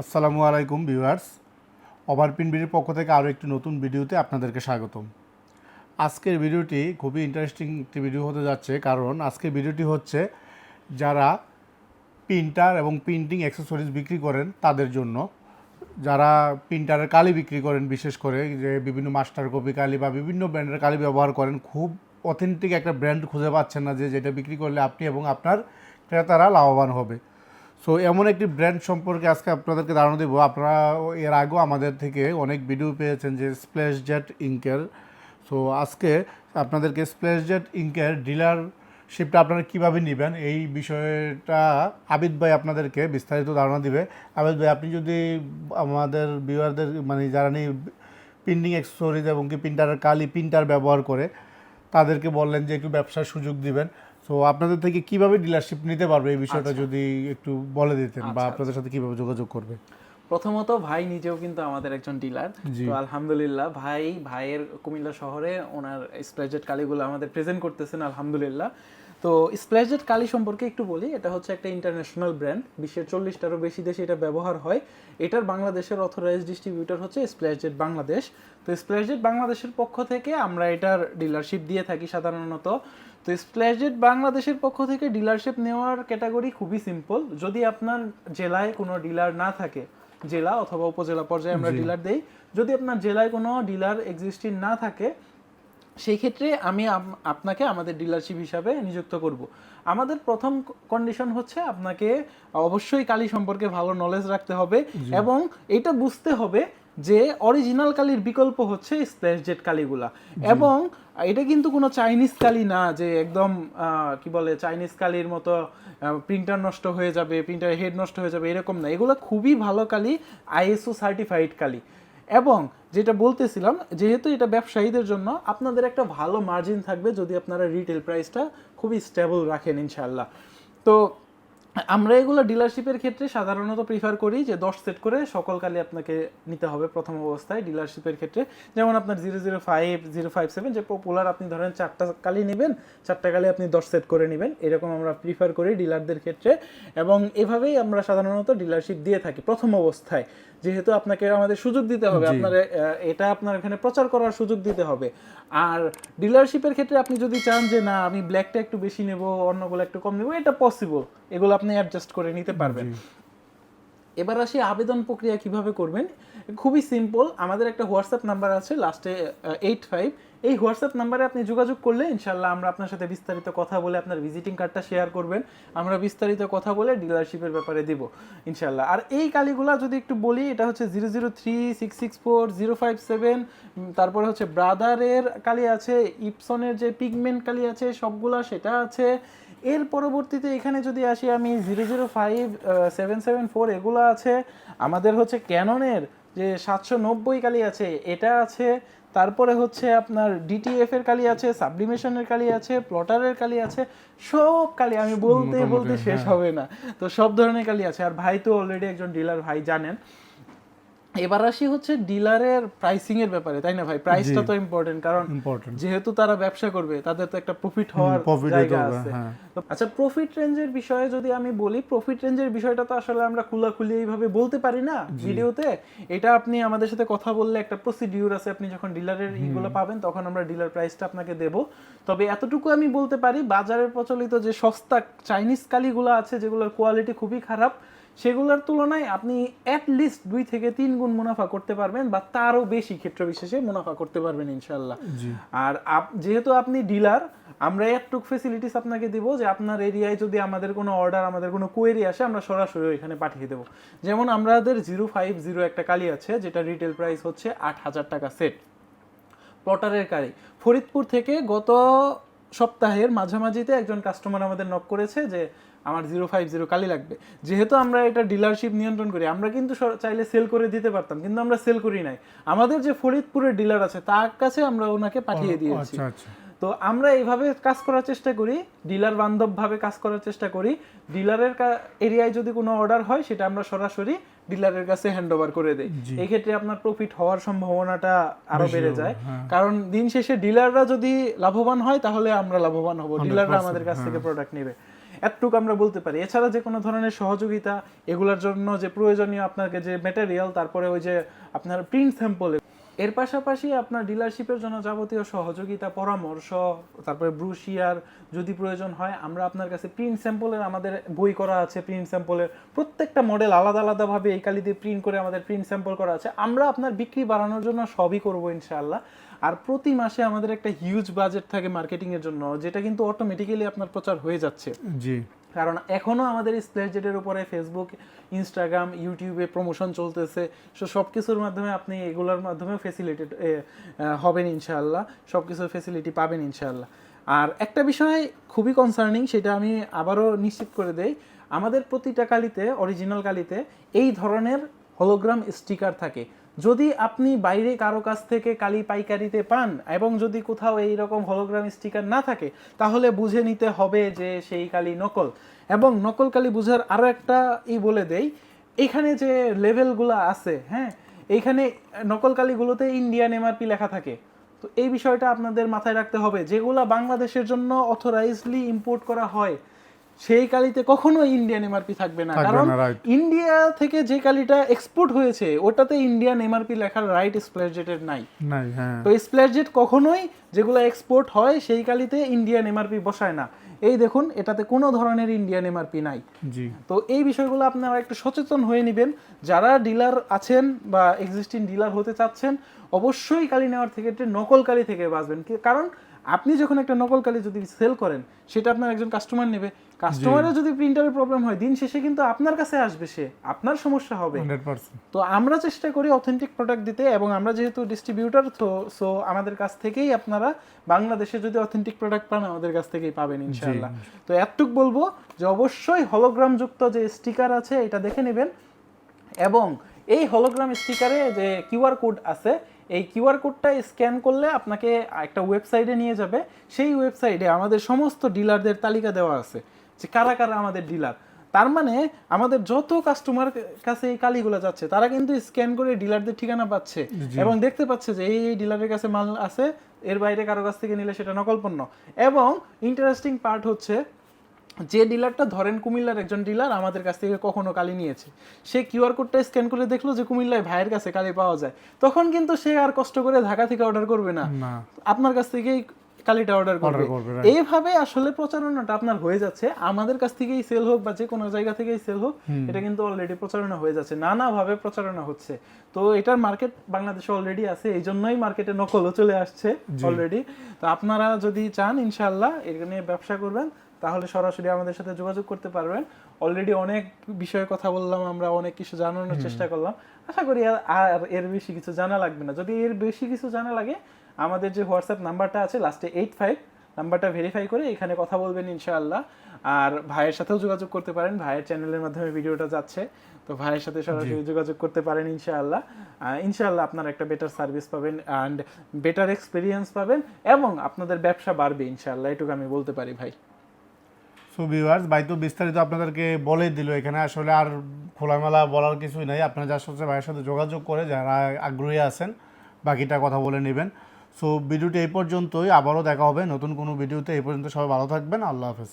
আসসালামু আলাইকুম ভিউয়ার্স। ওভারপিন বিডির পক্ষ থেকে আরও একটি নতুন ভিডিওতে আপনাদেরকে স্বাগতম। আজকের ভিডিওটি খুবই ইন্টারেস্টিং একটি ভিডিও হতে যাচ্ছে কারণ আজকের ভিডিওটি হচ্ছে যারা প্রিন্টার এবং প্রিন্টিং অ্যাক্সেসরিজ বিক্রি করেন তাদের জন্য। যারা প্রিন্টারের কালি বিক্রি করেন, বিশেষ করে যে বিভিন্ন মাস্টার কপি কালি বা বিভিন্ন ব্র্যান্ডের কালি ব্যবহার করেন, খুব অথেন্টিক একটা ব্র্যান্ড খুঁজে পাচ্ছেন না যে যেটা বিক্রি করলে আপনি এবং আপনার ক্রেতারা লাভবান হবে। সো এমন একটি ব্র্যান্ড সম্পর্কে আজকে আপনাদেরকে ধারণা দেবো। আপনারা এর আগেও আমাদের থেকে অনেক ভিডিও পেয়েছেন যে স্প্ল্যাশ জেট ইঙ্কের সো আজকে আপনাদেরকে স্প্ল্যাশ জেট ইঙ্কের ডিলারশিপটা আপনারা কীভাবে নেবেন, এই বিষয়টা আবিদ ভাই আপনাদেরকে বিস্তারিত ধারণা দিবে। আবিদ ভাই, আপনি যদি আমাদের ভিউয়ারদের মানে যারা নিয়ে প্রিন্টিং অ্যাক্সেসরিজ এবং কি প্রিন্টারের কালি প্রিন্টার ব্যবহার করে, তাদেরকে বললেন যে একটু ব্যবসার সুযোগ দিবেন। তো আপনাদের থেকে কীভাবে ডিলারশিপ নিতে পারবে এই বিষয়টা যদি একটু বলে দিতেন বা আপনাদের সাথে কীভাবে যোগাযোগ করবে? প্রথমত ভাই নিজেও কিন্তু আমাদের একজন ডিলার তো আলহামদুলিল্লাহ ভাই ভাইয়ের কুমিল্লা শহরে ওনার স্প্লেজেট কালিগুলো আমাদের প্রেজেন্ট করতেছেন আলহামদুলিল্লাহ। তো স্প্লেজেট কালি সম্পর্কে একটু বলি এটা হচ্ছে একটা ইন্টারন্যাশনাল ব্র্যান্ড বিশ্বের চল্লিশটারও বেশি দেশে এটা ব্যবহার হয়। এটার বাংলাদেশের অথরাইজ ডিস্ট্রিবিউটর হচ্ছে স্প্লেজেট বাংলাদেশ। তো স্প্লেজেট বাংলাদেশের পক্ষ থেকে আমরা এটার ডিলারশিপ দিয়ে থাকি সাধারণত। তো স্প্ল্যাশজেট বাংলাদেশের পক্ষ থেকে ডিলারশিপ নেওয়ার ক্যাটাগরি খুবই সিম্পল যদি আপনার জেলায় কোনো ডিলার না থাকে জেলা অথবা উপজেলা পর্যায়ে আমরা ডিলার দেই যদি আপনার জেলায় কোনো ডিলার এক্সিস্টিং না থাকে সেই ক্ষেত্রে আমি আপনাকে আমাদের ডিলারশিপ হিসাবে নিযুক্ত করব। আমাদের প্রথম কন্ডিশন হচ্ছে আপনাকে অবশ্যই কালি সম্পর্কে ভালো নলেজ রাখতে হবে এবং এটা বুঝতে হবে যে অরিজিনাল কালির বিকল্প হচ্ছে স্প্ল্যাশ জেট কালিগুলা। এবং এটা কিন্তু কোনো চাইনিজ কালি না যে একদম কি বলে চাইনিজ কালির মতো প্রিন্টার নষ্ট হয়ে যাবে প্রিন্টার হেড নষ্ট হয়ে যাবে, এরকম না। এগুলো খুবই ভালো কালি আইএসও সার্টিফাইড কালি। এবং যেটা বলতেছিলাম, যেহেতু এটা ব্যবসায়ীদের জন্য, আপনাদের একটা ভালো মার্জিন থাকবে যদি আপনারা রিটেল প্রাইসটা খুবই স্টেবল রাখেন ইনশাল্লাহ তো আমরা এগুলো ডিলারশিপের ক্ষেত্রে সাধারণত প্রিফার করি যে দশ সেট করে সকল কালি আপনাকে নিতে হবে প্রথম অবস্থায় ডিলারশিপের ক্ষেত্রে। যেমন আপনার zero zero five zero five seven যে পপুলার আপনি ধরেন চারটা কালি নেবেন চারটা কালি আপনি দশ সেট করে নেবেন এরকম আমরা প্রিফার করি ডিলারদের ক্ষেত্রে। এবং এভাবেই আমরা সাধারণত ডিলারশিপ দিয়ে থাকি প্রথম অবস্থায়। যেহেতু আপনাকে আমাদের সুযোগ দিতে হবে আপনার এটা আপনার এখানে প্রচার করার সুযোগ দিতে হবে। আর ডিলারশিপের ক্ষেত্রে আপনি যদি চান যে না আমি ব্ল্যাকটা একটু বেশি নেব অন্যগুলো একটু কম নেব এটা পসিবল এগুলো আপনি অ্যাডজাস্ট করে নিতে পারবেন। এবার আসি আবেদন প্রক্রিয়া কীভাবে করবেন। খুবই সিম্পল আমাদের একটা হোয়াটসঅ্যাপ নাম্বার আছে লাস্টে এইট ফাইভ এই হোয়াটসঅ্যাপ নাম্বারে আপনি যোগাযোগ করলে ইনশাল্লাহ আমরা আপনার সাথে বিস্তারিত কথা বলে আপনার ভিজিটিং কার্ডটা শেয়ার করবেন। আমরা বিস্তারিত কথা বলে ডিলারশিপের ব্যাপারে দিব ইনশাল্লাহ আর এই কালিগুলা যদি একটু বলি এটা হচ্ছে zero zero three six six four zero five seven তারপরে হচ্ছে ব্রাদারের কালি আছে ইপসনের যে পিগমেন্ট কালি আছে সবগুলা সেটা আছে। এর পরবর্তীতে এখানে যদি আসি আমি zero zero five seven seven four এগুলো আছে। আমাদের হচ্ছে ক্যাননের যে সাতশো নব্বই কালি আছে এটা আছে। তারপরে হচ্ছে আপনার ডিটিএফ এর কালি আছে সাবলিমেশনের কালি আছে প্লটারের কালি আছে সব কালি আমি বলতে বলতে শেষ হবে না। তো সব ধরনের কালি আছে। আর ভাই তো অলরেডি একজন ডিলার ভাই জানেন। এবার আসি হচ্ছে ডিলারের প্রাইসিং এর ব্যাপারে তাই না ভাই? প্রাইসটা তো ইম্পর্টেন্ট কারণ যেহেতু তারা ব্যবসা করবে তাদের তো একটা প্রফিট হওয়ার জায়গা আছে। হ্যাঁ। আচ্ছা প্রফিট রেঞ্জের বিষয়ে যদি আমি বলি প্রফিট রেঞ্জের বিষয়টা তো আসলে আমরা খোলাখুলি এইভাবে বলতে পারি না ভিডিওতে। এটা আপনি আমাদের সাথে কথা বললে একটা প্রসিডিউর আছে আপনি যখন ডিলারের ইগুলো পাবেন তখন আমরা ডিলার প্রাইসটা আপনাকে দেব। তবে এতটুকু আমি বলতে পারি বাজারের প্রচলিত যে সস্তা চাইনিজ কালিগুলো আছে যেগুলোর কোয়ালিটি খুবই খারাপ সেগুলোর তুলনায় আপনি অ্যাট লিস্ট দুই থেকে তিন গুণ মুনাফা করতে পারবেন বা তারও বেশি ক্ষেত্র বিশেষে মুনাফা করতে পারবেন ইনশাল্লাহ আর যেহেতু আপনি ডিলার আমরা একটুক ফেসিলিটিস আপনাকে দিব যে আপনার এরিয়ায় যদি আমাদের কোনো অর্ডার আমাদের কোনো কোয়েরি আসে আমরা সরাসরি এখানে পাঠিয়ে দেবো। যেমন আমাদের জিরো ফাইভ জিরো একটা কালি আছে যেটা রিটেল প্রাইস হচ্ছে আট হাজার টাকা সেট প্লটারের কারি ফরিদপুর থেকে গত সপ্তাহের মাঝামাঝিতে একজন কাস্টমার আমাদের নক করেছে যে আমার জিরো ফাইভ জিরো কালি লাগবে। যেহেতু আমরা এটা ডিলারশিপ নিয়ন্ত্রণ করি আমরা কিন্তু চাইলে সেল করে দিতে পারতাম কিন্তু আমরা সেল করি নাই। আমাদের যে ফরিদপুরের ডিলার আছে তার কাছে আমরা ওনাকে পাঠিয়ে দিয়েছি। আচ্ছা। আচ্ছা তো আমরা এইভাবে কাজ করার চেষ্টা করি ডিলার বান্ধব ভাবে কাজ করার চেষ্টা করি। ডিলারের এরিয়ায় যদি কোনো অর্ডার হয় সেটা আমরা সরাসরি ডিলারের কাছে হ্যান্ড ওভার করে দেই। এই ক্ষেত্রে আপনার প্রফিট হওয়ার সম্ভাবনাটা আরও বেড়ে যায়। কারণ দিন শেষে ডিলাররা যদি লাভবান হয় তাহলে আমরা লাভবান হব। ডিলাররা আমাদের কাছ থেকে প্রোডাক্ট নেবে। এতটুকু আমরা বলতে পারি। এছাড়া যে কোনো ধরনের সহযোগিতা এগুলোর জন্য যে প্রয়োজনীয় আপনাকে যে মেটেরিয়াল তারপরে ওই যে আপনার প্রিন্ট স্যাম্পল এর পাশাপাশি আপনার ডিলারশিপের জন্য যাবতীয় সহযোগিতা, পরামর্শ, তারপরে ব্রুশিয়ার যদি প্রয়োজন হয়, আমরা আপনার কাছে প্রিন্ট স্যাম্পলের আমাদের বই করা আছে প্রিন্ট স্যাম্পলের প্রত্যেকটা মডেল আলাদা আলাদাভাবে এই কালি দিয়ে প্রিন্ট করে আমাদের প্রিন্ট স্যাম্পল করা আছে। আমরা আপনার বিক্রি বাড়ানোর জন্য সবই করব ইনশাআল্লাহ। আর প্রতি মাসে আমাদের একটা হিউজ বাজেট থাকে মার্কেটিংয়ের জন্য, যেটা কিন্তু অটোমেটিক্যালি আপনার প্রচার হয়ে যাচ্ছে। জি। কারণ এখনও আমাদের স্প্ল্যাশ জেটের উপরে ফেসবুক ইনস্টাগ্রাম ইউটিউবে প্রমোশন চলতেছে। সো সব কিছুর মাধ্যমে আপনি এগুলোর মাধ্যমে ফেসিলিটেড হবেন ইনশাআল্লাহ। সব কিছুর ফেসিলিটি পাবেন ইনশাআল্লাহ। আর একটা বিষয় খুবই কনসার্নিং সেটা আমি আবারও নিশ্চিত করে দেই। আমাদের প্রতিটা কালিতে অরিজিনাল কালিতে এই ধরনের হলোগ্রাম স্টিকার থাকে। যদি আপনি বাইরে কারও কাছ থেকে কালি পাইকারিতে পান এবং যদি কোথাও এই রকম হলোগ্রাম স্টিকার না থাকে, তাহলে বুঝে নিতে হবে যে সেই কালি নকল। এবং নকল কালি বুঝার আরও একটা ই বলে দেই, এখানে যে লেভেলগুলো আছে হ্যাঁ এইখানে নকল কালিগুলোতে ইন্ডিয়ান এমআরপি লেখা থাকে। তো এই বিষয়টা আপনাদের মাথায় রাখতে হবে, যেগুলা বাংলাদেশের জন্য অথরাইজলি ইম্পোর্ট করা হয়। সেই কালিতে কখনো ইন্ডিয়ান এমআরপি থাকবে না। কারণ ইন্ডিয়া থেকে যে কালিটা এক্সপোর্ট হয়েছে ওটাতে ইন্ডিয়ান এমআরপি লেখার রাইট স্প্ল্যাশজেটের নাই। নাই হ্যাঁ। তো স্প্ল্যাশজেট কখনোই যেগুলো এক্সপোর্ট হয় সেই কালিতে ইন্ডিয়ান এমআরপি বসায় না। এই দেখুন এটাতে কোনো ধরনের ইন্ডিয়ান এমআরপি নাই। জি। তো এই বিষয়গুলো আপনারা একটু সচেতন হয়ে নেবেন। যারা ডিলার আছেন বা এক্সিস্টিং ডিলার হতে চাচ্ছেন অবশ্যই কালি নেওয়ার থেকে একটু নকল কালি থেকে বাঁচবেন। কারণ আপনি যখন একটা নকল কালি যদি সেল করেন সেটা আপনার একজন কাস্টমার নেবে। কাস্টমারের যদি প্রিন্টারের প্রবলেম হয় দিন শেষে কিন্তু আপনার কাছে আসবে সে আপনার সমস্যা হবে। তো আমরা চেষ্টা করি অথেন্টিক প্রোডাক্ট দিতে এবং আমরা যেহেতু ডিস্ট্রিবিউটর তো সো আমাদের কাছ থেকেই আপনারা বাংলাদেশে যদি অথেন্টিক প্রোডাক্ট পান আমাদের কাছ থেকেই পাবেন ইনশাআল্লাহ। তো এতটুক বলব যে অবশ্যই হলোগ্রাম যুক্ত যে স্টিকার আছে এটা দেখে নেবেন এবং এই হলোগ্রাম স্টিকারে যে কিউআর কোড আছে এই কিউআর কোডটা স্ক্যান করলে আপনাকে একটা ওয়েবসাইটে নিয়ে যাবে। সেই ওয়েবসাইটে আমাদের সমস্ত ডিলারদের তালিকা দেওয়া আছে। যে কারা কারা আমাদের ডিলার তার মানে আমাদের যত কাস্টমার কাছে এই কালিগুলো যাচ্ছে তারা কিন্তু স্ক্যান করে ডিলারদের ঠিকানা পাচ্ছে এবং দেখতে পাচ্ছে যে এই ডিলারের কাছে মাল আছে এর বাইরে কারও কাছ থেকে নিলে সেটা নকল পণ্য এবং ইন্টারেস্টিং পার্ট হচ্ছে যে ডিলারটা ধরেন কুমিল্লার একজন ডিলার আমাদের কাছ থেকে কখনো কালি নিয়েছে। সে কিউআর কোডটা স্ক্যান করে দেখল যে কুমিল্লায় ভাইয়ের কাছে কালি পাওয়া যায়। তখন কিন্তু সে আর কষ্ট করে ঢাকা থেকে অর্ডার করবে না। না। আপনার কাছ থেকেই কালিটা অর্ডার করবে. এইভাবে আসলে প্রচারণাটা আপনার হয়ে যাচ্ছে। আমাদের কাছ থেকেই সেল হোক বা যে কোনো জায়গা থেকেই সেল হোক এটা কিন্তু অলরেডি প্রচারণা হয়ে যাচ্ছে। নানাভাবে প্রচারণা হচ্ছে। তো এটার মার্কেট বাংলাদেশে অলরেডি আছে এই জন্যই মার্কেটে নকলও চলে আসছে অলরেডি তো আপনারা যদি চান ইনশাআল্লাহ এটা নিয়ে ব্যবসা করবেন তাহলে সরাসরি আমাদের সাথে যোগাযোগ করতে পারবেন। অলরেডি অনেক বিষয়ে কথা বললাম আমরা অনেক কিছু জানানোর চেষ্টা করলাম। আশা করি আর এর বেশি কিছু জানা লাগবে না। যদি এর বেশি কিছু জানা লাগে আমাদের যে হোয়াটসঅ্যাপ নাম্বারটা আছে লাস্টে এইট ফাইভ নাম্বারটা ভেরিফাই করে এখানে কথা বলবেন ইনশাআল্লাহ। আর ভাইয়ের সাথেও যোগাযোগ করতে পারেন ভাইয়ের চ্যানেলের মাধ্যমে ভিডিওটা যাচ্ছে। তো ভাইয়ের সাথে সরাসরি যোগাযোগ করতে পারেন ইনশাআল্লাহ। ইনশাআল্লাহ আপনারা একটা বেটার সার্ভিস পাবেন অ্যান্ড বেটার এক্সপিরিয়েন্স পাবেন এবং আপনাদের ব্যবসা বাড়বে ইনশাআল্লাহ। এটুকু আমি বলতে পারি ভাই। সো ভিউয়ার্স ভাই তো বিস্তারিত আপনাদেরকে বলে দিল এখানে আসলে আর খোলামেলা বলার কিছুই নাই। আপনারা যার সাথে ভাইয়ের সাথে যোগাযোগ করে যারা আগ্রহী আছেন বাকিটা কথা বলে নেবেন। সো ভিডিওটি এই পর্যন্তই। আবারও দেখা হবে নতুন কোনো ভিডিওতে এই পর্যন্ত সবাই ভালো থাকবেন। আল্লাহ হাফেজ।